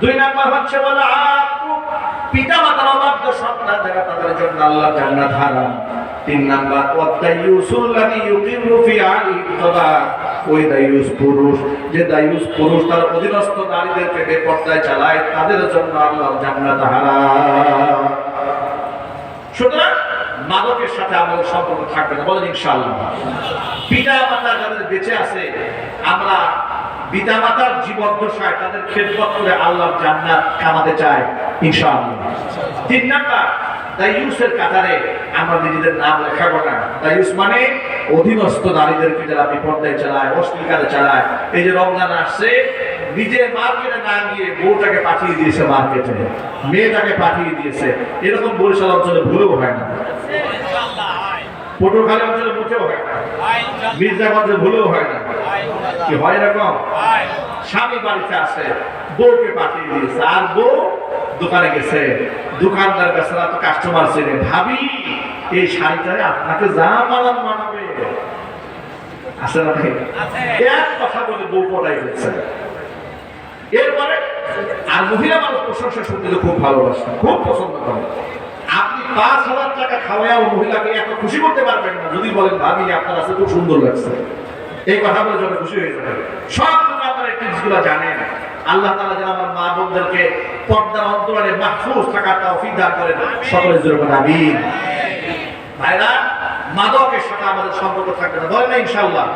দুই নাম্বার হচ্ছে বলে পিতা মাতার অবাধ্য সন্তান যারা তাদের জন্য আল্লাহ জান্নাত হারাম। তিন নাম্বার আলি তবা ওই পুরুষ, যে পুরুষ তার অধীনস্থ চালায়, তাদের জন্য আল্লাহ জান্নাত হারাম। সুতরাং মাদকের সাথে আমাদের সম্পর্ক থাকবে না। বলেন পিতা মাতা যাদের বেঁচে আছে, আমরা পিতা মাতার জীবদ্দশায় তাদের খেদমত করে জান্নাত কামাতে চাই ইনশাআল্লাহ। তিন নাম্বার কাতারে আমরা নিজেদের নাম মানে অধীনস্থ নারীদেরকে যারা বিপর্যয় চালায় কাজে চালায়। এই যে রমজান আসছে নিজে মার্কেটে না গিয়ে বউটাকে পাঠিয়ে দিয়েছে মার্কেটে, মেয়েটাকে পাঠিয়ে দিয়েছে। এরকম বরিশাল অঞ্চলে ভুলেও হয় না। পটুয়াখালী অঞ্চলে হয় না। মির্জাগঞ্জে ভুলেও হয় না। কি হয় এরকম? স্বামী বাড়িতে আসে বউকে পাঠিয়ে দিয়েছে আর বউ দোকানে গেছে। দোকানদার তো কাস্টমার ছিলেন ভাবি এই শাড়িটারে আপনাকে যা মানান মানাবে। আছে না এক কথা বলে বউ পড়াই ফেলছে এরপরে আর মহিলা মানুষ প্রশংসা শুনতে খুব ভালোবাসে খুব পছন্দ করে। পাঁচ হাজার টাকা খাওয়ায় মহিলাকে এত খুশি করতে পারবেন না, যদি বলেন, ভাবি, আপনার কাছে খুব সুন্দর লাগছে। এই কথা বলে যত খুশি হয়ে যাবে। সব আপনারা এই টিপসগুলো জানেন। আল্লাহ তাআলা যেন আমার মা বোনদেরকে পর্দার অন্তরালে মাহফুজ থাকার তৌফিক দান করেন। সকলে জোরে বলেন, আমিন। ভাইরা, মাদকের সাথে আমাদের সম্পর্ক থাকবে না। বলেন ইনশাআল্লাহ।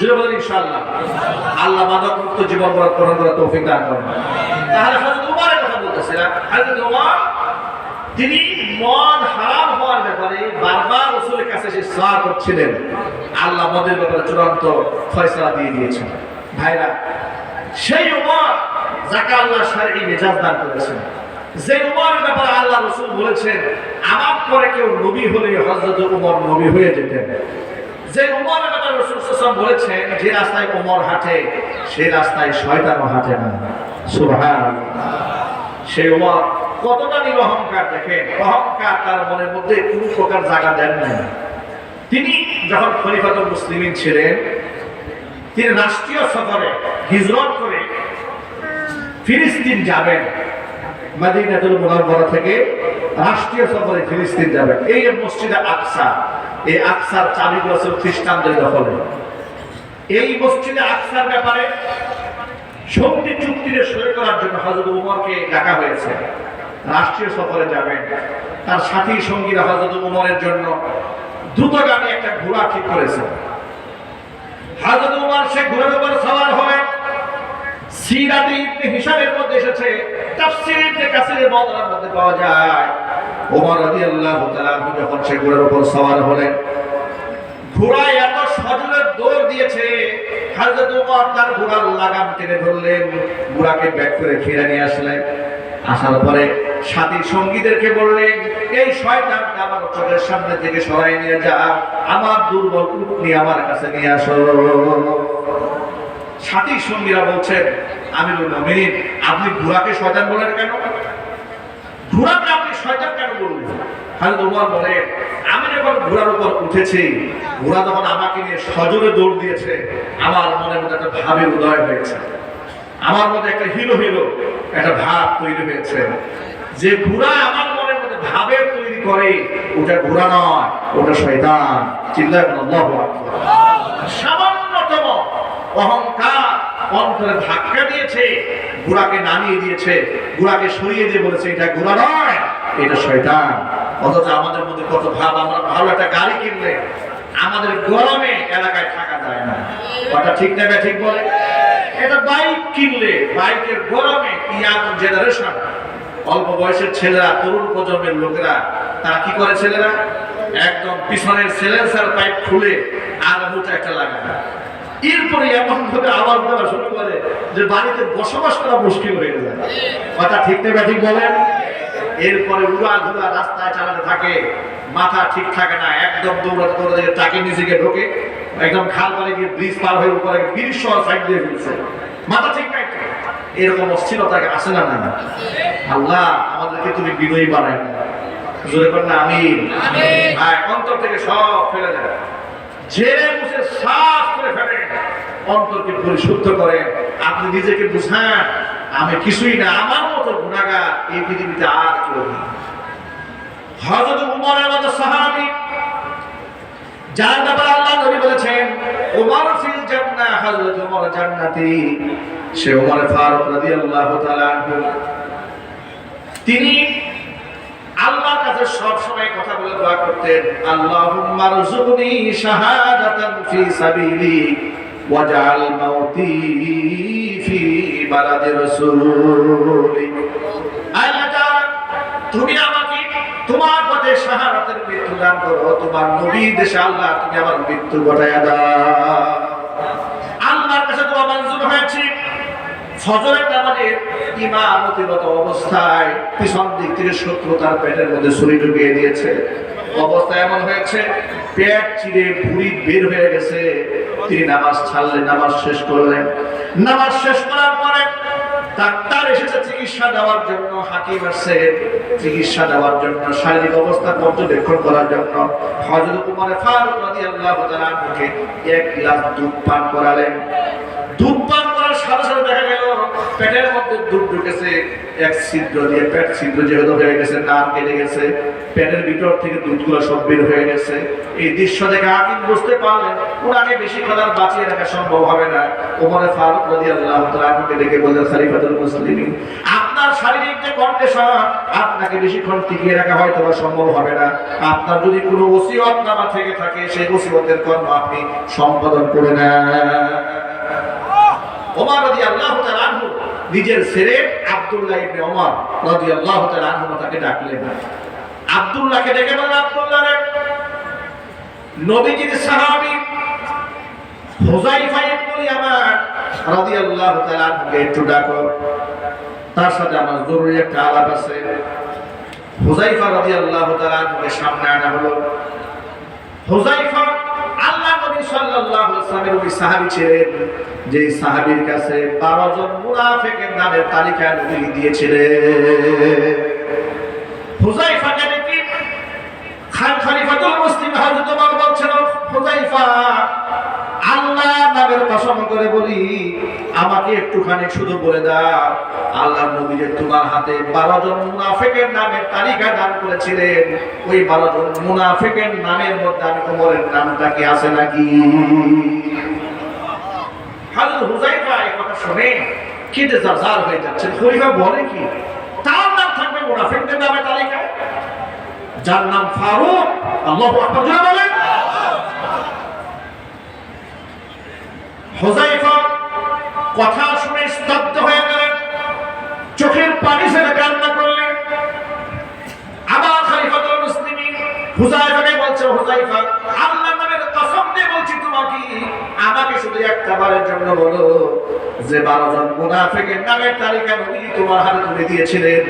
জোরে বলেন, ইনশাআল্লাহ। আল্লাহ মাদক মুক্ত জীবন গড়ার গ্রহণ করার তৌফিক দান করেন। তাহলে হযরত উমরের কথা বলতেছিলাম। হযরত উমর, তিনি মদ হারাম হওয়ার ব্যাপারে বারবার রসুলের কাছে এসে সার করছিলেন। আল্লাহ মদের ব্যাপারে চূড়ান্ত ফয়সালা দিয়ে দিয়েছেন। ভাইরা, সেই উমর যাকে আল্লাহ সারি মেজাজ দান করেছেন, যে উমর ব্যাপারে আল্লাহ রসুল বলেছেন, আমার পরে কেউ নবী হলে হজরত উমর নবী হয়ে যেতেন। যে উমরের ব্যাপারে রসুল সাল্লাল্লাহু বলেছেন, যে রাস্তায় উমর হাঁটে সেই রাস্তায় শয়তানও হাঁটে না। সুবহান সেই উমর কতটা নিরহংকার দেখেন? অহংকার তার মনের মধ্যে কোনো প্রকার জায়গা দেন নাই। তিনি যখন খলিফাতুল মুসলিমিন ছিলেন, তিনি রাষ্ট্রীয় সফরে হিজরত করে ফিলিস্তিন যাবেন। মাদিনাতুল মুনাওয়ারা থেকে রাষ্ট্রীয় সফরে ফিলিস্তিন যাবেন। এই যে মসজিদে আকসা, এই আকসার চাবিগুলো ছিল খ্রিস্টানদের দখলে। এই মসজিদে আকসার ব্যাপারে সন্ধি চুক্তিতে সই করার জন্য হজরত উমরকে ডাকা হয়েছে। রাষ্ট্রীয় সফরে যাবেন। তার সাথী সঙ্গীরা হজরত উমরের জন্য দ্রুতগামী একটা ঘোড়া ঠিক করেছে। হজরত উমর সে ঘোড়ার উপর সওয়ার হলেন সিরাতে ইবনে হিসাবের মধ্যে এসেছে। তাফসীর ইবনে কাসিরের বর্ণনার মধ্যে পাওয়া যায়। ওমর রাদিয়াল্লাহু তাআলা যখন সে ঘোড়ার উপর সওয়ার হলেন ঘোড়া এত সজোরে দৌড় দিয়েছে, হযরত ওমর তার ঘোড়ার লাগাম টেনে ধরলেন। ঘোড়াকে ব্যাক করে ফিরে নিয়ে আসলেন। আসার পরে সাথী সঙ্গীদেরকে বললেন এই শয়তানটা আমার চোখের সামনে থেকে সরাই নিয়ে যা, আমার দুর্বল কুটনি আমার কাছে নিয়ে আসো। সাথী সঙ্গীরা বলছেন আমি নমিন আপনি ঘোড়াকে শয়তান বলেন কেন? ঘোড়াকে আপনি শয়তান কেন বললেন খালিদ উমর বলে, আমি যখন ঘোড়ার উপর উঠেছি ঘোড়া যখন আমাকে নিয়ে সজোরে দৌড় দিয়েছে। আমার মনে মধ্যে একটা ভাবের উদয় হয়েছে। আমার মধ্যে একটা হিরো হিরো একটা ভাব তৈরি হয়েছে। যে ঘোড়া আমার মনের মধ্যে ভাবের তৈরি করে, ওটা ঘোড়া নয়, ওটা শয়তান। চিল্লায় সামান্যতম অহংকার অন্তরে ধাক্কা দিয়েছে, ঘোড়াকে নামিয়ে দিয়েছে, ঘোড়াকে সরিয়ে দিয়ে বলেছে, এটা ঘোড়া নয়, এটা শয়তান। অথচ আমাদের মধ্যে কত ভাব, আমরা ভালো একটা গাড়ি কিনলে আমাদের গরমে এলাকায় থাকা যায় না। কথা ঠিক না ঠিক বলে? এটা বাইক কিনলে, বাইকের গরমে ইয়াং জেনারেশন অল্প বয়সের ছেলেরা, তরুণ প্রজন্মের লোকেরা কি করে ছেলেরা? একদম পিছনের সিলেন্সার পাইপ খুলে আর মুটা একটা এরপরে এমন ভাবে দেওয়া শুরু করে যে বাড়িতে বসবাস করা মুশকিল হয়ে যায়। কথা ঠিক না ঠিক বলেন? এরপরে উড়া ধুরা রাস্তায় চালাতে থাকে, মাথা ঠিক থাকে না, একদম দৌড়াতে দৌড়াতে টাকে নিচে ঢোকে। একদম খাল পারে গিয়ে ব্রিজ পার হয়ে উপরে ব্রিজ সহ সাইড দিয়ে ফেলছে। মাথা ঠিক নাই এরকম অস্থিরতাকে আসে না না? আল্লাহ আমাদেরকে তুমি বিনয়ী বানাই জোরে কর না আমি অন্তর থেকে সব ফেলে দেয়। ঝেড়ে মুছে সাফ করে ফেলে অন্তরকে পরিশুদ্ধ করেন আপনি নিজেকে বুঝান আমি কিছুই না আমার মতো গুণাগার এই পৃথিবীতে আর কেউ নেই। হযরত উমরের মতো সাহাবী যার ব্যাপারে আল্লাহ নবী বলেছেন ফিল হযরত জান্নাতি। সে ফারুক রাদিয়াল্লাহু তাআলা তিনি আল্লাহর কাছে সব সময় কথা বলে দোয়া করতেন, আল্লাহুম্মা রযুকনি শাহাদাতান ফি সাবিলি মাউতি ফি বালাদি রাসূলি আল্লাহ তুমি আমাকে তোমার পথে শাহাদাতের মৃত্যু দান করো তোমার নবী দেশে আল্লাহ, তুমি আমার মৃত্যু ঘটায়া দাও। আল্লাহর কাছে দোয়া মঞ্জুর হয়েছে। ফজরের নামাজে ইমামতিরত অবস্থায় পিছন দিক থেকে শত্রু তার পেটের মধ্যে ছুরি ঢুকিয়ে দিয়েছে। অবস্থা এমন হয়েছে, পেট চিরে ভুড়ি বের হয়ে গেছে। তিনি নামাজ ছাড়লেন, নামাজ শেষ করলেন। নামাজ শেষ করার পরে ডাক্তার এসেছে চিকিৎসা দেওয়ার জন্য, হাকিম আসছে চিকিৎসা দেওয়ার জন্য, শারীরিক অবস্থা পর্যবেক্ষণ করার জন্য। হযরত উমর ফারুক রাদিয়াল্লাহু তাআলা আনহুকে এক গ্লাস দুধ পান করালেন। দুধ পান সাথে সাথে দেখা গেল, পেটের মধ্যে দুধ ঢুকেছে, এক ছিদ্র দিয়ে পেট ছিদ্র যেহেতু হয়ে গেছে কেটে গেছে, পেটের ভিতর থেকে দুধগুলো সব বের হয়ে গেছে। এই দৃশ্য দেখে হাকিম বুঝতে বেশি কথা বাঁচিয়ে রাখা সম্ভব হবে না। ওমরে ফারুক রাজি আল্লাহ ডেকে বললেন মুসলিমিন, আপনার শারীরিক যে কন্ডিশন, আপনাকে বেশিক্ষণ টিকিয়ে রাখা হয়তো সম্ভব হবে না। আপনার যদি কোনো ওসিয়ত নামা থেকে থাকে, সেই ওসিয়তের কর্ম আপনি সম্পাদন করে নেন। ওমর তাআলা আনহু, নিজের ছেলে আব্দুল্লাহ ইবনে ওমর রাদিয়াল্লাহু তাআলা আনহু তাকে ডাকলেন। আব্দুল্লাহকে ডেকে বলেন, আব্দুল্লাহ নবীজির সাহাবী হুযাইফা ইবনে ইয়ামান রাদিয়াল্লাহু তাআলা আনহুকে একটু ডাকো। তার সাথে আমার জরুরি একটা আলাপ আছে। হুযাইফা রাদিয়াল্লাহু তাআলা আনহুকে সামনে আনা হলো। হুযাইফা ওয়াসাল্লামের ওই সাহাবী ছিলেন যে সাহাবীর কাছে 12 জন মুনাফিকের নামের তালিকা দিয়েছিলেন। হুজাইফা খান খলিফাতুল মুসলিম ওমর বলছেন আল্লাহ নামের কসম করে বলি, আমাকে একটুখানি শুধু বলে দাও, আল্লাহ নবী তোমার হাতে বারো জন মুনাফেকের নামের তালিকা দান করেছিলেন, ওই বারো জন মুনাফেকের নামের মধ্যে আমি তোমার নামটা কি আছে নাকি? হাজর হুজাইফা এই কথা শুনে কেঁদে জাজার হয়ে যাচ্ছে। খলিফা বলে কি, তার নাম থাকবে মুনাফেকদের নামের তালিকায়। যার নাম ফারুক, আল্লাহ আকবার বলেন হোজাইফা কথা শুনে স্তব্ধ হয়ে গেলেন। চোখের পানি ছেড়ে কান্না করলেন। আবার খলিফাতুল মুসলিমিন হুজাইফাকে বলছে, হুজাইফা, আল্লাহর নামের কসম দিয়ে বলছি তোমাকে, আমাকে শুধু একটা বারের জন্য বলো যে বারো জন মুনাফিকের নামের তালিকা নবী তোমার হাতে তুলে দিয়েছিলেন।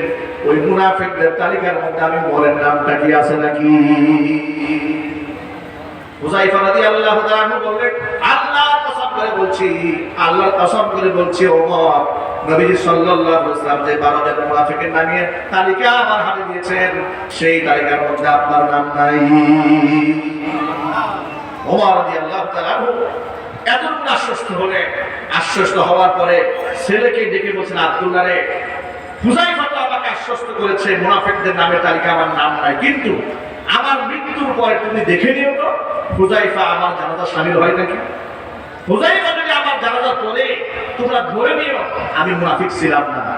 ওই মুনাফিকদের তালিকার মধ্যে আমি বলেন নামটা কি আছে নাকি? হুজাইফা রাদিয়াল্লাহু তাআলা বললেন করে বলছি, আল্লাহর কসম করে বলছি, ওমর, নবীজি সাল্লাল্লাহু আলাইহি যে 12 জন মুনাফিকের নামে তালিকা আমার হাতে দিয়েছেন, সেই তালিকার মধ্যে আপনার নাম নাই। ওমর রাদিয়াল্লাহু তাআলা এতটুকু আশ্বস্ত হলে আশ্বস্ত হওয়ার পরে ছেলেকে ডেকে বলছেন, আব্দুল্লাহ রে হুজাইফা তো আমাকে আশ্বস্ত করেছে, মুনাফিকদের নামের তালিকা আমার নাম নাই। কিন্তু আমার মৃত্যুর পরে তুমি দেখে নিও তো হুজাইফা আমার জানাজা সামিল হয় নাকি? আমার জানাজা তোমরা ধরে নিও, আমি মুনাফিক না।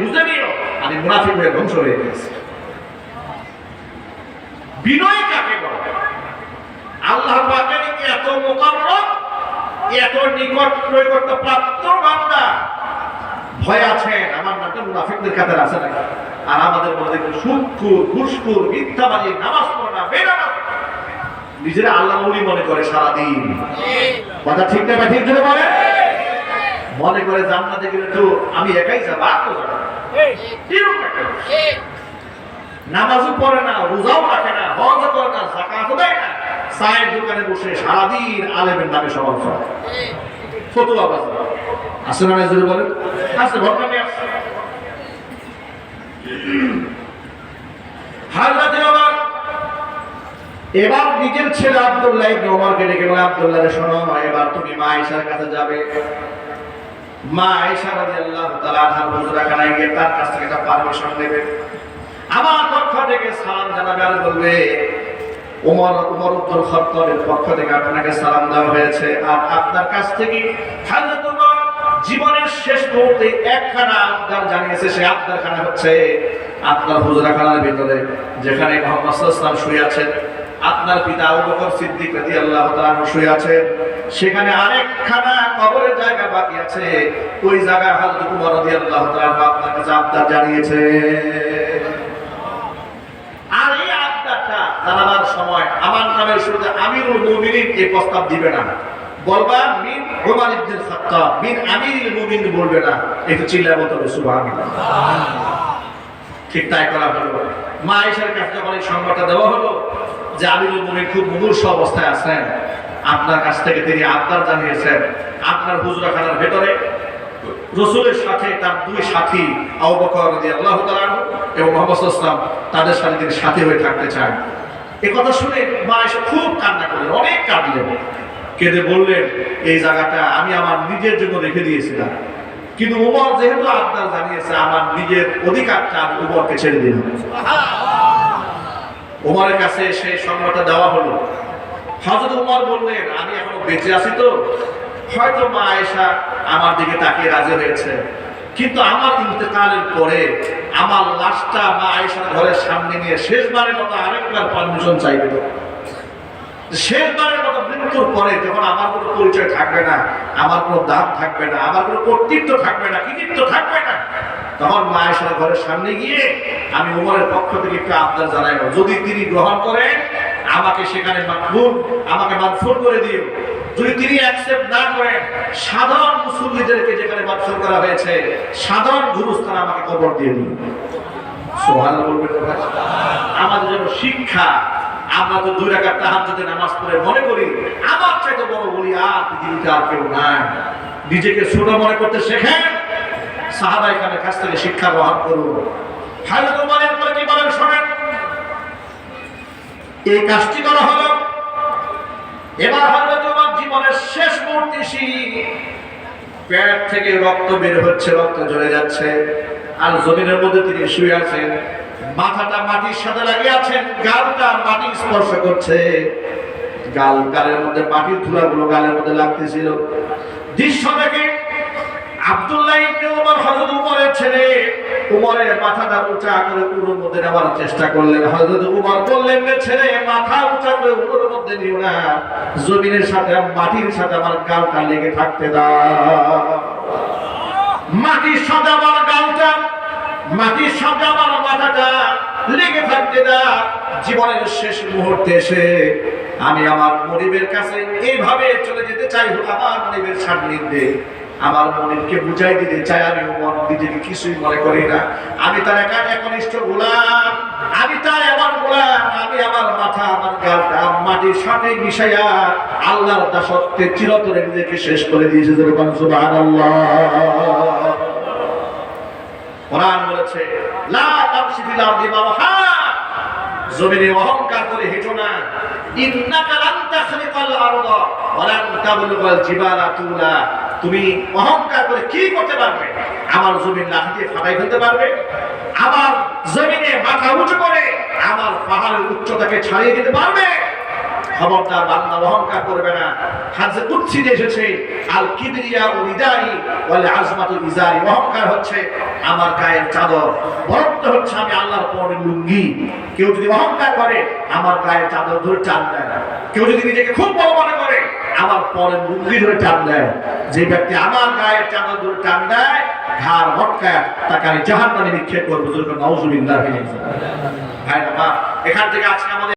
বুঝে নিও, আমি মুনাফিক হয়ে ধ্বংস হয়ে গেছি। বিনয় কাকে বলে? আল্লাহ এত মোকাররম এত নিকট প্রাপ্ত বান্দা। ভয় আছেন আমার নামটা মুনাফিকদের কাতার আছে নাকি? আর আমাদের মধ্যে সুদকুর ঘুষকুর মিথ্যাবাদী নামাজ পড়ে না, বেনামাজ। নিজেরা আল্লাহ নবী মনে করে সারাদিন। কথা ঠিক না ঠিক ধরে বলে? মনে করে জান্নাতে গেলে তো আমি একাই যাব, আর তো। নামাজও পড়ে না, রোজাও রাখে না, হজও করে না দেয় না। দোকানে বসে সারাদিন আলেমের নামে সমালোচনা। ফতুয়া বাজার। না বলেন? আছে ঘটনা আছে। এবার নিজের ছেলে ইবনে ওমরকে ডেকে বলে শোনো, এবার তুমি মা আয়েশার কাছে যাবে। মা আয়েশা রাদিয়াল্লাহু তাআলা গিয়ে তার কাছ থেকে পারমিশন নেবে। আমার পক্ষ থেকে সালাম জানাবে আর বলবে, ওমর ওমর উত্তর খত্তবের পক্ষ থেকে আপনাকে সালাম দেওয়া হয়েছে। আর আপনার কাছ থেকে ওমর জীবনের শেষ মুহূর্তে একখানা আবদার জানিয়েছে, সেই আবদারখানা হচ্ছে আপনার হুজরাখানার ভিতরে, যেখানে মোহাম্মদ শুয়ে আছেন। আপনার পিতা আবু বকর সিদ্দিক রাদিয়াল্লাহু তাআলা শুয়ে আছেন সেখানে আরেকখানা কবরের জায়গা বাকি আছে। ওই জায়গা হযরত উমর রাদিয়াল্লাহু তাআলা আপনার কাছে আবদার জানিয়েছে। আর এই আবদারটা জানাবার সময় আমার নামের শুরুতে আমিরুল মুমিনিন এই প্রস্তাব দিবে না। বলবা মিন ওমর ইবনে খাত্তাব মিন আমিরুল মুমিনিন বলবে না। একটু চিল্লা বলতে হবে, সুবহানাল্লাহ। ঠিক তাই করা হলো। মা আয়েশার কাছে যখন এই সংবাদটা দেওয়া হলো যে আমিরুল মুমিন খুব মুমূর্ষ অবস্থায় আছেন, আপনার কাছ থেকে তিনি আবদার জানিয়েছেন, আপনার হুজরাখানার ভেতরে রসুলের সাথে তার দুই সাথী, আবু রাদিয়াল্লাহু তাআলা এবং মুহাম্মদ সাল্লাল্লাহু তাদের সাথে তিনি সাথী হয়ে থাকতে চান। এই কথা শুনে মা খুব কান্না করলেন, অনেক কাঁদলেন। কেঁদে বললেন, এই জায়গাটা আমি আমার নিজের জন্য রেখে দিয়েছিলাম। কিন্তু উমর যেহেতু আবদার জানিয়েছে, আমার নিজের অধিকারটা আমি উমরকে ছেড়ে দিলাম। উমরের কাছে সেই সংবাদটা দেওয়া হলো। হযরত উমর বললেন, আমি এখনও বেঁচে আছি তো। হয়তো মা আয়েশা আমার দিকে তাকিয়ে রাজি হয়েছে। কিন্তু আমার ইন্তেকালের পরে আমার লাশটা মা আয়েশার ঘরের সামনে নিয়ে শেষবারের মতো আরেকবার পারমিশন চাইবে। শেষবারের মতো মৃত্যুর পরে যখন আমার কোনো পরিচয় থাকবে না, আমার কোনো দাম থাকবে না, আমার কোনো কর্তৃত্ব থাকবে না, কৃতিত্ব থাকবে না, তখন মা আয়েশার ঘরের সামনে গিয়ে আমি উমরের পক্ষ থেকে একটু আবদার জানাইব, যদি তিনি গ্রহণ করেন, আমাকে সেখানে মাকবুল, আমাকে মানফুর করে দিও যদি তিনি অ্যাকসেপ্ট না করেন, সাধারণ মুসল্লিদেরকে যেখানে মানফুর করা হয়েছে, সাধারণ গুরুস্থান আমাকে কবর দিয়ে দিন সুবহানাল্লাহ বলবেন? আমাদের জন্য শিক্ষা আমরা তো দুই রাকাত তাহাজ্জুদের নামাজ পড়ে মনে করি, আমার চাইতে বড় বলি আর পৃথিবীতে আর কেউ নাই। নিজেকে ছোট মনে করতে শেখেন। সাহাবাই খানের কাছ থেকে শিক্ষা গ্রহণ করুন। হাজরত উমরের পরে কি বলেন শোনেন? এই কাজটি করা হলো। এবার হযরত উমর জীবনের শেষ মুহূর্তে পেট থেকে রক্ত বের হচ্ছে, রক্ত ঝরে যাচ্ছে। আর জমিনের মধ্যে তিনি শুয়ে আছেন। মাথাটা মাটির সাথে লাগিয়ে আছেন, গালটা মাটি স্পর্শ করছে। গাল গালের মধ্যে, মাটির ধুলাগুলো গালের মধ্যে লাগতেছিল। দৃশ্য দেখে আব্দুল্লাহ ইবনে ওমর হযরত উমরের ছেলে উমরের মাথাটা উঁচা করে উড়োর মধ্যে নেওয়ার চেষ্টা করলেন। হযরত উমর বললেন রে ছেলে, মাথা উঁচা করে উড়োর মধ্যে নিও না। জমিনের সাথে, মাটির সাথে আমার গালটা লেগে থাকতে দাও। মাটির সাজাবার গালটা মাটির সাজাবার মাথাটা লেগে থাকতে না। জীবনের শেষ মুহূর্তে এসে আমি আমার গরিবের কাছে এইভাবে চলে যেতে চাই আমার গরিবের সান্নিধ্যে। আমার মনিবকে বুঝাই দিতে চাই, আমি মন নিজেকে কিছুই মনে করি না। আমি তার একা একনিষ্ঠ গোলাম, আমি তাই আমার গোলাম, আমি আমার মাথা, আমার গালটা মাটির সাথে মিশাইয়া আল্লাহর দাসত্বে চিরতরে নিজেকে শেষ করে দিয়েছে কোরআন বলেছে, লা তামশি ফিল আরদি জমিনে অহংকার করে হেঁটো না। ইন্নাকা লান তাখরিকাল আরদা ওয়া তাবলুগাল জিবালা তুলা তুমি অহংকার করে কি করতে পারবে? আমার জমিন লাঠি দিয়ে ফাটাই ফেলতে পারবে। আমার জমিনে মাথা উঁচু করে আমার পাহাড়ের উচ্চতাকে ছাড়িয়ে দিতে পারবে। খবরদার বান্দা অহংকার করবে না। হাজে যে এসেছে, আল কিবরিয়া ও ইদারি বলে আজমাতু ইজারি। অহংকার হচ্ছে আমার গায়ের চাদর। বরত্ব হচ্ছে আমি আল্লাহর পরে লুঙ্গি। কেউ যদি অহংকার করে, আমার গায়ের চাদর ধরে টান দেয় কেউ যদি নিজেকে খুব বড় মনে করে আমার পরে মুরগি ধরে টান দেয়। যে ব্যক্তি আমার গায়ের চাদর ধরে টান দেয়, ঘাড় মটকায় তাকে আমি জাহান নামে নিক্ষেপ করব। নজরুল ভাই বাবা এখান থেকে আজকে আমাদের